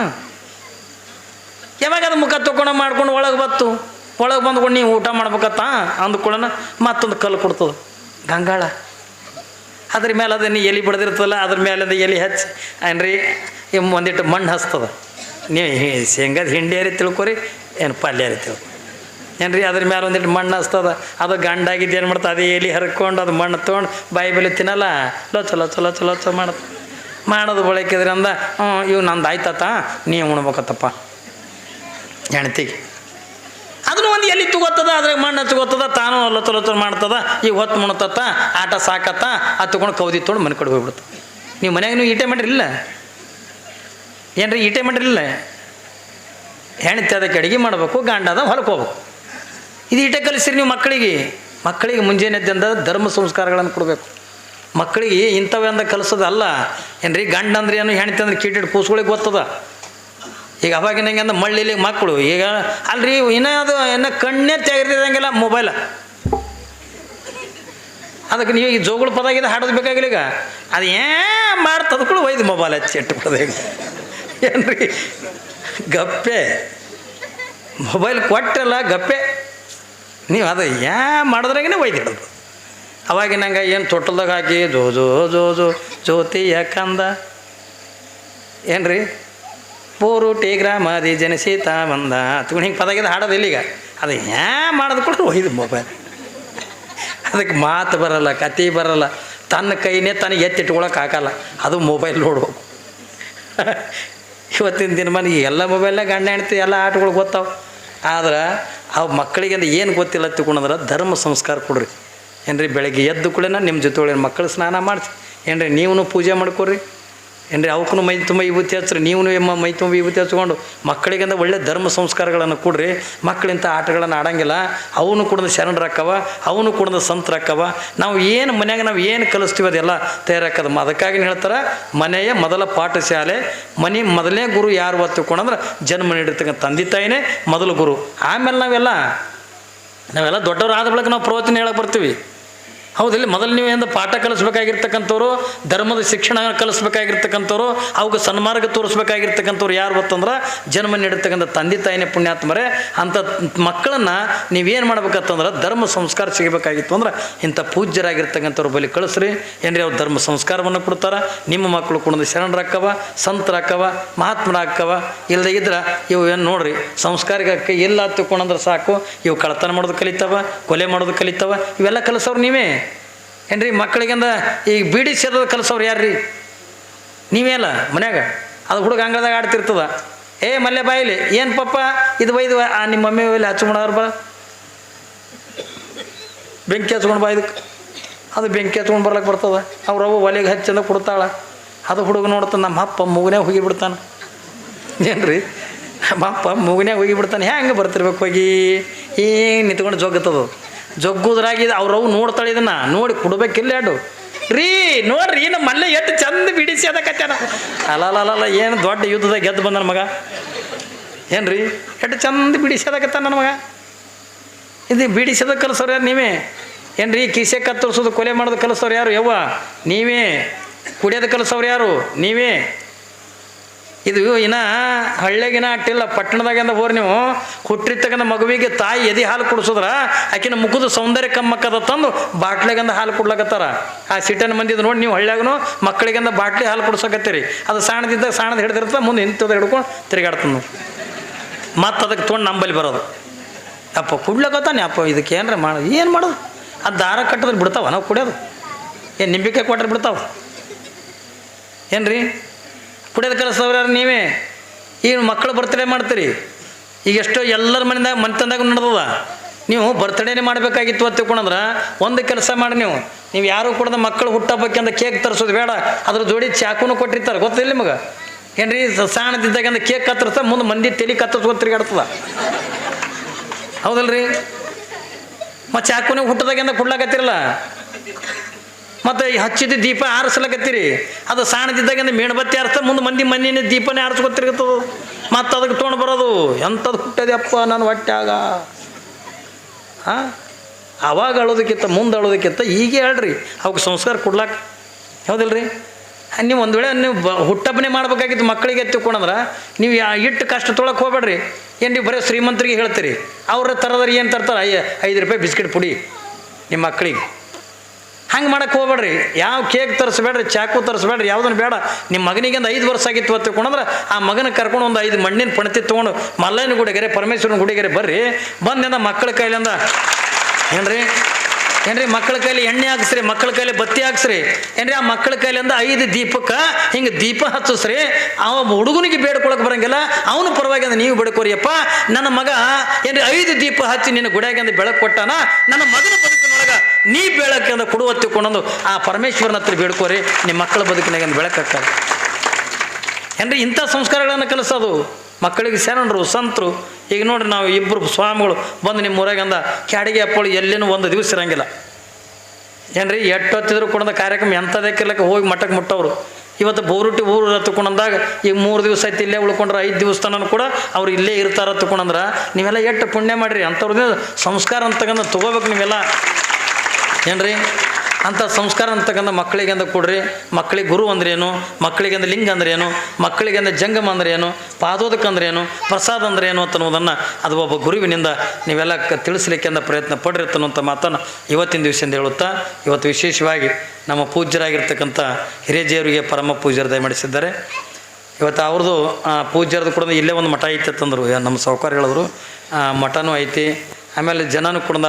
ಯಾವಾಗ ಅದು ಮುಖ ತೊಗೊಂಡು ಮಾಡ್ಕೊಂಡು ಒಳಗೆ ಬತ್ತು. ಒಳಗೆ ಬಂದ್ಕೊಂಡು ನೀವು ಊಟ ಮಾಡ್ಬೇಕತ್ತ? ಅಂದ್ಕೊಳ್ಳೋಣ ಮತ್ತೊಂದು ಕಲ್ಲು ಕೊಡ್ತದೆ. ಗಂಗಾಳ. ಅದ್ರ ಮೇಲೆ ಅದನ್ನು ಎಲಿ ಬಡ್ದಿರ್ತದಲ್ಲ, ಅದ್ರ ಮೇಲಿಂದ ಎಲಿ ಹಚ್ಚಿ. ಏನ್ರಿ? ಒಂದಿಟ್ಟು ಮಣ್ಣು ಹಚ್ತದ ನೀವು ಹಿಂಡಿ ಹಿಂಡಿಯಾರಿ ತಿಳ್ಕೊರಿ? ಏನು ಪಲ್ಯಾರಿ ತಿಳ್ಕೊ ಏನ್ರಿ? ಅದ್ರ ಮೇಲೆ ಒಂದಿಟ್ಟು ಮಣ್ಣು ಹಚ್ತದ ಅದು ಗಂಡಾಗಿದ್ದು ಏನು ಮಾಡ್ತದೆ? ಅದು ಎಲಿ ಹರ್ಕೊಂಡು ಅದು ಮಣ್ಣು ತೊಗೊಂಡು ಬಾಯಿ ಬೆಲೆ ತಿನ್ನಲ್ಲ? ಚಲೋ ಲೊಚ ಲೊಚ ಲೊಚ ಮಾಡುತ್ತೆ ಮಾಡೋದು ಬಳಕಿದ್ರಿಂದ ಹ್ಞೂ ಇವು ನಂದು ಆಯ್ತತ್ತ ನೀವು ಉಣ್ಬೇಕತ್ತಪ್ಪ. ಹೆಣ್ತಿಗೆ ಅದನ್ನು ಒಂದು ಎಲ್ಲಿ ತಗೋತದ? ಅದ್ರಾಗ ಮಣ್ಣು ತಗೋತದ? ತಾನು ಲೊತ್ತ ಲೊತ್ತ ಮಾಡ್ತದ? ಈಗ ಹೊತ್ತು ಮುಣತತ್ತ, ಆಟ ಸಾಕತ್ತ ಆ ತೊಗೊಂಡು ಕೌದಿ ತೊಗೊಂಡು ಮನೆ ಕಡೆ ಹೋಗ್ಬಿಡ್ತು. ನೀವು ಮನೆಯಾಗ ನೀವು ಈಟೆ ಮಾಡಿರಿಲ್ಲ ಏನ್ರಿ ಈಟೆ ಮಾಡಿರಿಲ್ಲ ಹೆಣ್ತಿ ಅದಕ್ಕೆ ಅಡುಗೆ ಮಾಡಬೇಕು ಗಂಡದ ಹೊಲಕ್ಕೆ ಹೋಗ್ಬೇಕು. ಇದು ಈಟೆ ಕಲಿಸಿರಿ ನೀವು ಮಕ್ಕಳಿಗೆ. ಮಕ್ಕಳಿಗೆ ಮುಂಜಾನೆ ಎದ್ದಿಂದ ಧರ್ಮ ಸಂಸ್ಕಾರಗಳನ್ನು ಕೊಡಬೇಕು. ಮಕ್ಕಳಿಗೆ ಇಂಥವೆಂದ ಕಲಿಸೋದಲ್ಲ. ಏನ್ರಿ ಗಂಡ ಅಂದ್ರೆ ಏನು? ಹೆಣ್ತಿ ಅಂದ್ರೆ ಕೀಟಿಟ್ಟು ಕೂಸ್ಗಳಿಗೆ ಗೊತ್ತದ. ಈಗ ಅವಾಗಿನ ಹೆಂಗೆ ಅಂದ್ರೆ ಮಳ್ಳಿಲಿ ಮಕ್ಕಳು ಈಗ ಅಲ್ರಿ, ಇನ್ನೂ ಅದು, ಇನ್ನೂ ಕಣ್ಣೇ ತೆಗೆದಿರಂಗಿಲ್ಲ ಮೊಬೈಲ ಅದಕ್ಕೆ ನೀವು ಈ ಜೋಗುಳ ಪದಾಗಿದೆ ಹಾಡೋದು ಬೇಕಾಗಿಲ್ಲ ಈಗ. ಅದು ಏ ಕೂಡ ಒಯ್ದು ಮೊಬೈಲ್ ಹಚ್ಚಿ ಎಟ್ಟು ಪದ ಏನ್ರಿ? ಗಪ್ಪೆ. ಮೊಬೈಲ್ ಕೊಟ್ಟಲ್ಲ ಗಪ್ಪೆ. ನೀವು ಅದು ಯಾ ಮಾಡಿದ್ರಾಗೇ ಒಯ್ದಿಡೋದು ಅವಾಗಿನಂಗೆ ಏನು ತೊಟ್ಟಲ್ದಾಗ ಹಾಕಿ ಜೋ ಜೋ ಜೋ ಜೋ ಜ್ಯೋತಿ ಯಾಕಂದ ಏನ್ರಿ? ಪೂರುಟಿ ಗ್ರಾಮದಿ ಜನಸೀತಾ ಬಂದ. ತಗೊಂಡು ಹಿಂಗೆ ಪದಾಗಿದ್ದು ಹಾಡೋದಿಲ್ಲ ಈಗ ಅದು ಹ್ಯಾ ಮಾಡೋದು ಕೊಟ್ಟರು ಒಯ್ದು ಮೊಬೈಲ್. ಅದಕ್ಕೆ ಮಾತು ಬರಲ್ಲ ಕತೆ ಬರಲ್ಲ. ತನ್ನ ಕೈನೇ ತನಗೆ ಎತ್ತಿಟ್ಕೊಳಕ್ಕೆ ಆಗಲ್ಲ. ಅದು ಮೊಬೈಲ್ ನೋಡ್ಬೇಕು ಇವತ್ತಿನ ದಿನ ಮನೆಗೆ ಎಲ್ಲ ಮೊಬೈಲ್ನಾಗ ಗಂಡ ಹೆಣ್ತಿ ಎಲ್ಲ ಆಟಗಳು ಗೊತ್ತಾವೆ. ಆದ್ರೆ ಅವು ಮಕ್ಕಳಿಗೆ ಏನು ಗೊತ್ತಿಲ್ಲ ತಿಳ್ಕೊಂಡ್ರೆ ಧರ್ಮ ಸಂಸ್ಕಾರ ಕೊಡ್ರಿ. ಏನ್ರಿ, ಬೆಳಗ್ಗೆ ಎದ್ದು ಕೂಡ ನಿಮ್ಮ ಜೊತೆ ಮಕ್ಕಳು ಸ್ನಾನ ಮಾಡಿಸಿ. ಏನ್ರಿ ನೀವು ಪೂಜೆ ಮಾಡ್ಕೊರಿ. ಏನ್ರಿ ಅವಕ್ಕೂ ಮೈ ತುಂಬ ವಿಭೂತಿ ಹಚ್ಚ್ರಿ ನೀವು ಎಮ್ಮ ಮೈ ತುಂಬ ವಿಭೂತಿ ಹಚ್ಕೊಂಡು ಮಕ್ಕಳಿಗಂದ ಒಳ್ಳೆ ಧರ್ಮ ಸಂಸ್ಕಾರಗಳನ್ನು ಕೊಡ್ರಿ. ಮಕ್ಕಳಿಂಥ ಆಟಗಳನ್ನು ಆಡಂಗಿಲ್ಲ. ಅವನು ಕುಡ್ದು ಶರಣರಕ್ಕವ ಅವನು ಕುಡ್ದು ಸಂತರಕ್ಕವ ನಾವು ಏನು ಮನ್ಯಾಗ ನಾವು ಏನು ಕಲಿಸ್ತೀವಿ ಅದೆಲ್ಲ ತಯಾರಾಕದ ಅದಕ್ಕಾಗಿ ಹೇಳ್ತಾರೆ, ಮನೆಯ ಮೊದಲ ಪಾಠಶಾಲೆ, ಮನೆ ಮೊದಲನೇ ಗುರು ಯಾರು ಒತ್ತಿಕೊಂಡಂದ್ರೆ ಜನ್ಮ ನೀಡಿರ್ತಕ್ಕಂಥ ತಂದೆ ತಾಯಿನೇ ಮೊದಲು ಗುರು. ಆಮೇಲೆ ನಾವೆಲ್ಲ ನಾವೆಲ್ಲ ದೊಡ್ಡವರಾದ ಬಳಿಕ ನಾವು ಪ್ರವಚನ ಹೇಳಕ್ಕೆ ಬರ್ತೀವಿ. ಹೌದಿಲ್ಲ ಮೊದಲು ನೀವು ಎಂದು ಪಾಠ ಕಲಿಸ್ಬೇಕಾಗಿರ್ತಕ್ಕಂಥವ್ರು, ಧರ್ಮದ ಶಿಕ್ಷಣ ಕಲಿಸ್ಬೇಕಾಗಿರ್ತಕ್ಕಂಥವ್ರು ಅವಕ್ಕೆ ಸನ್ಮಾರ್ಗ ತೋರಿಸ್ಬೇಕಾಗಿರ್ತಕ್ಕಂಥವ್ರು ಯಾರು ಗೊತ್ತಂದ್ರೆ ಜನ್ಮ ನೀಡಿರ್ತಕ್ಕಂಥ ತಂದೆ ತಾಯಿನೇ ಪುಣ್ಯಾತ್ಮರೆ. ಅಂಥ ಮಕ್ಕಳನ್ನು ನೀವೇನು ಮಾಡ್ಬೇಕಂತಂದ್ರೆ ಧರ್ಮ ಸಂಸ್ಕಾರ ಸಿಗಬೇಕಾಗಿತ್ತು ಅಂದ್ರೆ ಇಂಥ ಪೂಜ್ಯರಾಗಿರ್ತಕ್ಕಂಥವ್ರು ಬಳಿ ಕಳಿಸ್ರಿ. ಏನ್ರಿ ಅವ್ರು ಧರ್ಮ ಸಂಸ್ಕಾರವನ್ನು ಕೊಡ್ತಾರೆ? ನಿಮ್ಮ ಮಕ್ಕಳು ಕುಣಿದು ಶರಣರಾಕ್ಕವ ಸಂತರಾಕ್ಕವ ಮಹಾತ್ಮರಾಕ್ಕವ ಇಲ್ಲದೆ ಇದ್ರೆ ಇವು ಏನು ನೋಡ್ರಿ, ಸಂಸ್ಕಾರಕ್ಕೆ ಎಲ್ಲ ತಿಳ್ಕೊಂಡ್ರೆ ಸಾಕು. ಇವು ಕಳ್ತನ ಮಾಡೋದು ಕಲಿತಾವ, ಕೊಲೆ ಮಾಡೋದು ಕಲಿತಾವ, ಇವೆಲ್ಲ ಕಲಿಸೋರು ನೀವೇ. ಏನ್ರಿ ಮಕ್ಕಳಿಗಿಂದ ಈಗ ಬೀಡಿ ಸೇರಿದ ಕಲಿಸೋರು ಯಾರ್ರಿ? ನೀವೇ ಅಲ್ಲ ಮನ್ಯಾಗ? ಅದು ಹುಡುಗ ಅಂಗಳದಾಗ ಆಡ್ತಿರ್ತದ. ಏ ಮಲ್ಲೆ ಬಾಯಿಲಿ, ಏನು ಪಪ್ಪ ಇದು ಬೈದು ಆ ನಿಮ್ಮ ಮಮ್ಮಿ ಬೈಲಿ ಹಚ್ಕೊಂಡವ್ರ ಬಾ. ಬೆಂಕಿ ಹಚ್ಕೊಂಡು ಬಾ ಇದಕ್ಕೆ ಅದು ಬೆಂಕಿ ಹಚ್ಕೊಂಡು ಬರ್ಲಕ್ಕೆ ಬರ್ತದ. ಅವ್ರ ಅವು ಒಲೆಗೆ ಹಚ್ಚಂದ ಕೊಡ್ತಾಳೆ. ಅದು ಹುಡುಗ ನೋಡ್ತಾನೆ, ನಮ್ಮ ಅಪ್ಪ ಮೂಗನೇ ಹೋಗಿ ಬಿಡ್ತಾನೆ. ಏನ್ರಿ? ನಮ್ಮ ಅಪ್ಪ ಮೂಗನೇ ಹೋಗಿ ಬಿಡ್ತಾನೆ. ಹೆಂಗೆ ಬರ್ತಿರ್ಬೇಕು ಹೋಗಿ? ಏನು ನಿಂತ್ಕೊಂಡು ಜೊಗ್ಗತ್ತದು ಜೊಗ್ಗುದ್ರಾಗಿ ಅವ್ರವು ನೋಡ್ತಾಳೆ ಇದನ್ನ. ನೋಡಿ, ಕೊಡ್ಬೇಕಿಲ್ಲ ಅಡು ರೀ, ನೋಡ್ರಿ ನಮ್ಮ ಮಲ್ಲೆ ಎಷ್ಟು ಚಂದ ಬಿಡಿಸಿ ಅದಕ್ಕತ್ತಾನ ಅಲ್ಲ ಏನು ದೊಡ್ಡ ಯುದ್ಧದಾಗ ಗೆದ್ದು ಬಂದ ಮಗ? ಏನು ಏನ್ರಿ? ಎಷ್ಟು ಚಂದ ಬಿಡಿಸಿ ಅದಕ್ಕತ್ತಾನ ನನ್ನ ಮಗ? ಇದು ಬಿಡಿಸಿದ ಕಲಿಸೋರು ಯಾರು ನೀವೇ? ಏನ್ರಿ, ಕಿಸೆ ಕತ್ತರಿಸೋದು, ಕೊಲೆ ಮಾಡೋದು ಕಲಿಸೋರು ಯಾರು ಯವ್ವ? ನೀವೇ? ಕುಡಿಯೋದು ಕಲಿಸೋರು ಯಾರು? ನೀವೇ? ಇದು ಇನ್ನ ಹಳ್ಳಿಗಿನ ಅಟ್ಟಿಲ್ಲ, ಪಟ್ಟಣದಾಗಿಂದ ಹೋರ್ ನೀವು. ಹುಟ್ಟಿರ್ತಕ್ಕಂಥ ಮಗುವಿಗೆ ತಾಯಿ ಎದೆ ಹಾಲು ಕುಡಿಸಿದ್ರ, ಆಕಿನ ಮುಖದ ಸೌಂದರ್ಯ ಕಮ್ಮಕ್ಕದ ತಂದು ಬಾಟ್ಲಿಗಂದ ಹಾಲು ಕೊಡ್ಲಕತ್ತಾರ. ಆ ಸಿಟನ್ ಮಂದಿದ್ ನೋಡಿ ನೀವು ಹಳ್ಳ್ಯಾಗನು ಮಕ್ಕಳಿಗಂದ ಬಾಟ್ಲಿ ಹಾಲು ಕುಡ್ಸಕತ್ತೀರಿ. ಅದು ಸಾಣದಿದ್ದಾಗ ಸಾಣದ ಹಿಡ್ದಿರ್ತ ಮುಂದೆ ಇಂಥದ್ದು ಹಿಡ್ಕೊಂಡು ತಿರುಗಾಡ್ತಾನ ಮತ್ತೆ ಅದಕ್ಕೆ ತೊಗೊಂಡು ನಂಬಲ್ಲಿ ಬರೋದು. ಅಪ್ಪ ಕುಡ್ಲಕತ್ತಾನೆ, ಅಪ್ಪ ಇದಕ್ಕೆ ಏನ್ರ ಮಾಡೋದು ಏನು ಮಾಡೋದು ಆ ದಾರ ಕಟ್ಟದ್ರೆ ಬಿಡ್ತಾವ, ನಾವು ಕುಡಿಯೋದು. ಏನು ನಿಂಬಿಕೆ ಕೊಟ್ರೆ ಬಿಡ್ತಾವ? ಏನು ಕುಡಿಯೋದು ಕಲಿಸೋರು ಯಾರು ನೀವೇ? ಈಗ ಮಕ್ಕಳು ಬರ್ತಡೇ ಮಾಡ್ತೀರಿ? ಈಗ ಎಷ್ಟೋ ಎಲ್ಲರ ಮನೆದಾಗ ಮನೆತನದಾಗ ನಡೆದದ. ನೀವು ಬರ್ತ್ಡೇನೇ ಮಾಡಬೇಕಾಗಿತ್ತು ಅಂತ ತಿಳ್ಕೊಂಡ್ರೆ ಒಂದು ಕೆಲಸ ಮಾಡಿ ನೀವು. ನೀವು ಯಾರು ಕೂಡ ಮಕ್ಕಳು ಹುಟ್ಟಬೇಕಂದ ಕೇಕ್ ತರಿಸೋದು ಬೇಡ. ಅದ್ರ ಜೋಡಿ ಚಾಕುನು ಕೊಟ್ಟಿರ್ತಾರೆ. ಗೊತ್ತಿಲ್ಲ ನಿಮಗೆ? ಏನ್ರಿ ಸಾಣದಿದ್ದಾಗಂದ ಕೇಕ್ ಕತ್ತರಿಸ ಮುಂದೆ ಮಂದಿ ತಲೆ ಕತ್ತರಿಸ್ಕೊಂಡು ತಿರುಗಾಡ್ತದ. ಹೌದಲ್ರಿ? ಮತ್ತು ಚಾಕುನೇ ಹುಟ್ಟದಾಗಿಂದ ಕೊಡ್ಲಾಕತ್ತಿರಲ್ಲ? ಮತ್ತು ಈ ಹಚ್ಚಿದ ದೀಪ ಆರಿಸ್ಲಕತ್ತೀರಿ? ಅದು ಸಾಣದಿದ್ದಾಗಿಂದ ಮೇಣಬತ್ತಿ ಆರಿಸ್ತಾ ಮುಂದೆ ಮಂದಿ ಮಣ್ಣಿನ ದೀಪನೇ ಆರಿಸ್ಕೊತಿರ್ತದ ಮತ್ತು ಅದಕ್ಕೆ ತೊಗೊಂಡು ಬರೋದು. ಎಂಥದ್ದು ಹುಟ್ಟದಪ್ಪ ನನ್ನ ಹೊಟ್ಯಾಗ? ಹಾಂ? ಅವಾಗ ಅಳೋದಕ್ಕಿಂತ ಮುಂದೆ ಅಳೋದಕ್ಕಿಂತ ಈಗೇ ಹೇಳ್ರಿ. ಅವಕ್ಕೆ ಸಂಸ್ಕಾರ ಕೊಡ್ಲಾಕ ಹೌದಿಲ್ರಿ? ನೀವು ಒಂದು ವೇಳೆ ನೀವು ಬ ಹುಟ್ಟಬ್ಬನೇ ಮಾಡ್ಬೇಕಾಗಿತ್ತು ಮಕ್ಕಳಿಗೆ ತಿಳ್ಕೊಂಡ್ರೆ ನೀವು ಇಟ್ಟು ಕಷ್ಟ ತೊಳಕ್ಕೆ ಹೋಗ್ಬೇಡ್ರಿ. ಏನು ನೀವು ಬರೀ ಶ್ರೀಮಂತರಿಗೆ ಹೇಳ್ತೀರಿ. ಅವ್ರ ತರದ್ರಿ ಏನು ತರ್ತಾರೆ? ಐ ಐದು ರೂಪಾಯಿ ಬಿಸ್ಕಿಟ್ ಪುಡಿ ನಿಮ್ಮ ಮಕ್ಕಳಿಗೆ. ಹಂಗೆ ಮಾಡಕ್ಕೆ ಹೋಗ್ಬೇಡ್ರಿ. ಯಾವ ಕೇಕ್ ತರಿಸ್ಬೇಡ್ರಿ, ಚಾಕು ತರಿಸ್ಬೇಡ್ರಿ ಯಾವುದನ್ನು ಬೇಡ. ನಿಮ್ಮ ಮಗನಿಗೆ ಒಂದು ಐದು ವರ್ಷ ಆಗಿತ್ತು ಅಂತ ತಿಳ್ಕೊಂಡ್ರೆ ಆ ಮಗನ ಕರ್ಕೊಂಡು ಒಂದು ಐದು ಮಣ್ಣಿನ ಪಣತಿ ತೊಗೊಂಡು ಮಲ್ಲಯ್ಯನ ಗುಡಿಗೆರೆ, ಪರಮೇಶ್ವರನ ಗುಡಿಗೆರೆ ಬರ್ರಿ. ಬಂದಿಂದ ಮಕ್ಕಳ ಕೈಲಿಂದ. ಏನ್ರಿ? ಏನ್ರಿ? ಮಕ್ಕಳ ಕೈಲಿ ಎಣ್ಣೆ ಹಾಕ್ಸ್ರಿ, ಮಕ್ಕಳ ಕೈಲಿ ಬತ್ತಿ ಹಾಕ್ಸ್ರಿ. ಏನ್ರಿ? ಆ ಮಕ್ಕಳ ಕೈಲಿಂದ ಐದು ದೀಪಕ್ಕೆ ಹಿಂಗೆ ದೀಪ ಹಚ್ಚಿಸ್ರಿ. ಅವ ಹುಡುಗನಿಗೆ ಬೇಡ್ಕೊಳಕ್ ಬರಂಗಿಲ್ಲ. ಅವನು ಪರವಾಗಿ ಅಂದ್ರೆ ನೀವು ಬೇಡ್ಕೋರಿಯಪ್ಪ ನನ್ನ ಮಗ ಏನ್ರಿ ಐದು ದೀಪ ಹಚ್ಚಿ ನಿನ್ನ ಗುಡಿಯಾಗಿಂದ ಬೆಳಕು ಕೊಟ್ಟಾನ. ನನ್ನ ಮಗನ ನೀ ಬೆಳಕಿಂದ ಕೊಡುವ ತಿಳ್ಕೊಂಡೊಂದು ಆ ಪರಮೇಶ್ವರನ ಹತ್ರ ಬೇಡ್ಕೋರಿ ನಿಮ್ಮ ಮಕ್ಕಳ ಬದುಕಿನಾಗ ಬೆಳಕಾಗ್ತದೆ ಏನ್ರಿ ಇಂಥ ಸಂಸ್ಕಾರಗಳನ್ನು ಕಲಿಸೋದು? ಮಕ್ಕಳಿಗೆ ಶರಣರು ಸಂತರು. ಈಗ ನೋಡ್ರಿ ನಾವು ಇಬ್ಬರು ಸ್ವಾಮಿಗಳು ಬಂದು ನಿಮ್ಮ ಊರಾಗಂದ ಕ್ಯಾಡಿಗೆ ಅಪ್ಪಳು ಎಲ್ಲಿನೂ ಒಂದು ದಿವಸ ಇರಂಗಿಲ್ಲ. ಏನ್ರಿ ಎಟ್ಟೊತ್ತಿದ್ರು ಕೊಡೋದ ಕಾರ್ಯಕ್ರಮ ಎಂಥದಕ್ಕಿಲ್ಲಕ್ಕೆ ಹೋಗಿ ಮಠಕ್ಕೆ ಮುಟ್ಟವ್ರು. ಇವತ್ತು ಬೋರುಟಿ ಊರು ತಗೊಂಡಂದಾಗ ಈಗ ಮೂರು ದಿವಸ ಆಯ್ತು ಇಲ್ಲೇ ಉಳ್ಕೊಂಡ್ರೆ ಐದು ದಿವಸ ಕೂಡ ಅವ್ರು ಇಲ್ಲೇ ಇರ್ತಾರ ತಕೊಂಡಂದ್ರೆ ನೀವೆಲ್ಲ ಎಷ್ಟು ಪುಣ್ಯ ಮಾಡಿರಿ? ಅಂಥವ್ರದ್ದು ಸಂಸ್ಕಾರ ಅಂತಕ್ಕಂಥ ತಗೋಬೇಕು ನೀವೆಲ್ಲ. ಏನ್ರಿ? ಅಂಥ ಸಂಸ್ಕಾರ ಅಂತಕ್ಕಂಥ ಮಕ್ಕಳಿಗೆ ಅಂದ ಕೊಡ್ರಿ. ಮಕ್ಕಳಿಗೆ ಗುರು ಅಂದ್ರೇನು? ಮಕ್ಕಳಿಗೆ ಅಂದ ಲಿಂಗ ಅಂದ್ರೆ ಏನು ಮಕ್ಕಳಿಗೆ ಅಂದ ಜಂಗಮ ಅಂದ್ರೇನು? ಅಂದ್ರೆ ಏನು ಪ್ರಸಾದ ಅಂದ್ರೆ ಏನು ಅನ್ನೋದನ್ನು ಅದು ಒಬ್ಬ ಗುರುವಿನಿಂದ ನೀವೆಲ್ಲ ತಿಳಿಸ್ಲಿಕ್ಕೆ ಅಂದ ಪ್ರಯತ್ನ ಪಡ್ರಿ ಅನ್ನುವಂಥ ಮಾತನ್ನು ಇವತ್ತಿನ ದಿವಸದಿಂದ ಹೇಳುತ್ತಾ, ಇವತ್ತು ವಿಶೇಷವಾಗಿ ನಮ್ಮ ಪೂಜ್ಯರಾಗಿರ್ತಕ್ಕಂಥ ಹಿರೇಜಿಯವರಿಗೆ ಪರಮ ಪೂಜ್ಯರು ದಯಮಾಡಿಸಿದ್ದಾರೆ. ಇವತ್ತು ಅವ್ರದ್ದು ಪೂಜ್ಯರದ್ದು ಕೂಡ ಇಲ್ಲೇ ಒಂದು ಮಠ ಐತೆ ಅಂತಂದರು ನಮ್ಮ ಸಾಹುಕಾರ ಹೇಳಿದ್ರು. ಮಠನೂ ಐತಿ. ಆಮೇಲೆ ಜನನೂ ಕೂಡ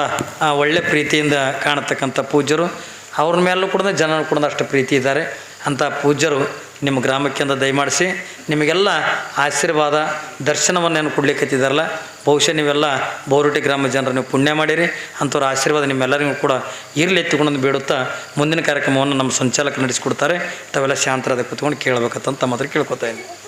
ಒಳ್ಳೆ ಪ್ರೀತಿಯಿಂದ ಕಾಣತಕ್ಕಂಥ ಪೂಜ್ಯರು. ಅವ್ರ ಮೇಲೂ ಕೂಡ ಜನನೂ ಕೂಡ ಅಷ್ಟು ಪ್ರೀತಿ ಇದ್ದಾರೆ. ಅಂಥ ಪೂಜ್ಯರು ನಿಮ್ಮ ಗ್ರಾಮಕ್ಕಿಂದ ದಯಮಾಡಿಸಿ ನಿಮಗೆಲ್ಲ ಆಶೀರ್ವಾದ, ದರ್ಶನವನ್ನು ಕೊಡ್ಲಿಕ್ಕತ್ತಿದ್ದಾರಲ್ಲ ಬಹುಶಃ ನೀವೆಲ್ಲ ಬೋರುಟಿ ಗ್ರಾಮ ಜನರು ನೀವು ಪುಣ್ಯ ಮಾಡಿರಿ. ಅಂಥವ್ರ ಆಶೀರ್ವಾದ ನಿಮ್ಮೆಲ್ಲರಿಗೂ ಕೂಡ ಇರಲಿ ಎತ್ತಿಕೊಂಡು ಬೀಳುತ್ತಾ ಮುಂದಿನ ಕಾರ್ಯಕ್ರಮವನ್ನು ನಮ್ಮ ಸಂಚಾಲಕ ನಡೆಸಿಕೊಡ್ತಾರೆ. ತಾವೆಲ್ಲ ಶಾಂತರಾದ ಕೂತ್ಕೊಂಡು ಕೇಳಬೇಕಂತ ಮಾತ್ರ ಕೇಳ್ಕೊತಾ ಇದ್ದೀನಿ.